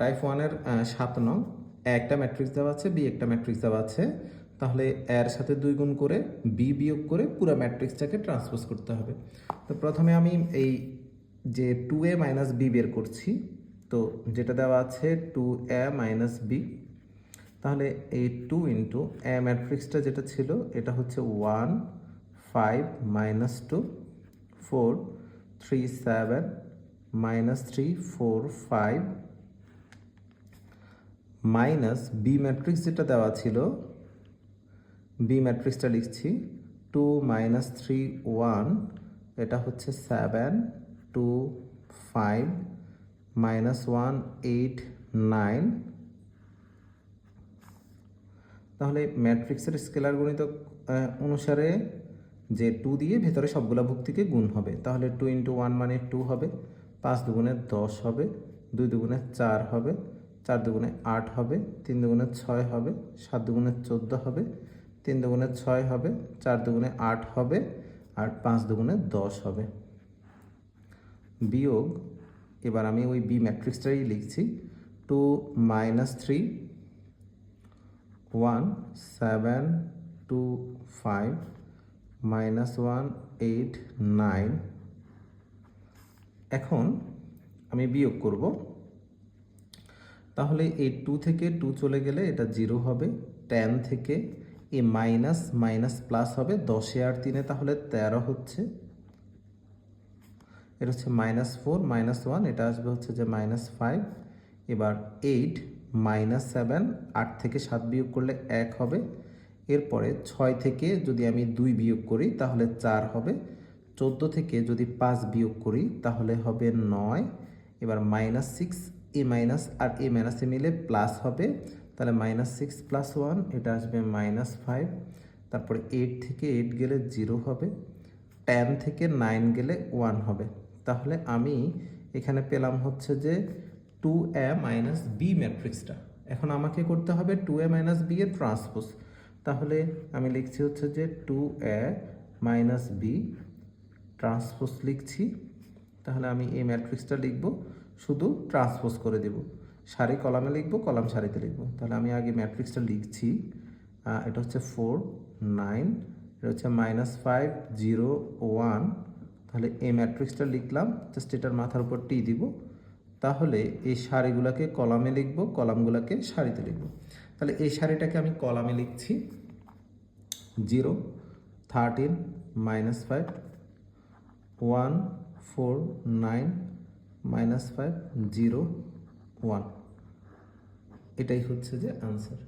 Type ওয়ানের সাত নং। একটা ম্যাট্রিক্স দেওয়া আছে বি একটা ম্যাট্রিক্স দেওয়া আছে। তাহলে এর সাথে দুই গুণ করে বি বিয়োগ করে পুরো ম্যাট্রিক্সটাকে ট্রান্সপোজ করতে হবে। তো প্রথমে আমি এই যে টু এ মাইনাস বি বের করছি, তো যেটা দেওয়া আছে টু এ মাইনাস বি তাহলে এই টু ইন্টু এ ম্যাট্রিক্সটা যেটা ছিল, এটা হচ্ছে one five minus two four three seven minus three four five minus B matrix যেটা দেওয়া ছিল বি ম্যাট্রিক্সটা লিখছি টু মাইনাস থ্রি ওয়ান এটা হচ্ছে seven two five minus one eight nine. তাহলে ম্যাট্রিক্সের স্কেলার গণিতক আহ, অনুসারে যে টু দিয়ে ভেতরে সবগুলা ভুক্তিকে গুণ হবে। তাহলে টু ইন্টু ওয়ান মানে টু হবে পাঁচ দুগুণে দশ হবে দুই দুগুণে চার হবে চার দুগুণে আট হবে, তিন দুগুণে ছয় হবে, সাত দুগুণে চোদ্দ হবে, তিন দুগুণে ছয় হবে, চার দুগুণে আট হবে, আর পাঁচ দুগুণে দশ হবে। বিয়োগ, এবার আমি ওই বি ম্যাট্রিক্সটাই লিখছি, two minus three, one, seven, two, five, minus one, eight, nine. এখন আমি বিয়োগ করব। তাহলে এই টু থেকে টু চলে গেলে এটা জিরো হবে টেন থেকে এ মাইনাস মাইনাস প্লাস হবে, দশে আর তিনে তাহলে তেরো হচ্ছে। এটা হচ্ছে মাইনাস ফোর মাইনাস ওয়ান এটা আসবে হচ্ছে যে মাইনাস ফাইভ এবার এইট মাইনাস সেভেন আট থেকে সাত বিয়োগ করলে এক হবে। এরপরে ছয় থেকে যদি আমি দুই বিয়োগ করি তাহলে চার হবে। চোদ্দ থেকে যদি পাঁচ বিয়োগ করি তাহলে হবে নয়। এবার মাইনাস সিক্স এ মাইনাস আর এ মাইনাসে মিলে প্লাস হবে, তাহলে মাইনাস সিক্স প্লাস ওয়ান, এটা আসবে মাইনাস ফাইভ। তারপরে এইট থেকে এইট গেলে জিরো হবে, টেন থেকে নাইন গেলে ওয়ান হবে। তাহলে আমি এখানে পেলাম হচ্ছে যে টু এ মাইনাস বি ম্যাট্রিক্সটা। এখন আমাকে করতে হবে টু এ মাইনাস বি এর ট্রান্সপোজ। তাহলে আমি লিখছি হচ্ছে যে two A minus B, transpose লিখছি। তাহলে আমি এই ম্যাট্রিক্সটা লিখব। শুধু ট্রান্সপোজ করে দেব। সারি কলামে লিখব, কলাম সারিতে লিখব। তাহলে আমি আগে ম্যাট্রিক্সটা লিখছি। এটা হচ্ছে ফোর নাইন এটা হচ্ছে মাইনাস ফাইভ জিরো ওয়ান তাহলে এই ম্যাট্রিক্সটা লিখলাম জাস্ট এটার মাথার উপর টি দিব। তাহলে এই সারিগুলোকে কলামে লিখব, কলামগুলোকে সারিতে লিখব। তাহলে এই সারিটাকে আমি কলামে লিখছি। Zero thirteen minus five one four nine minus five zero one এটাই হচ্ছে যে আনসার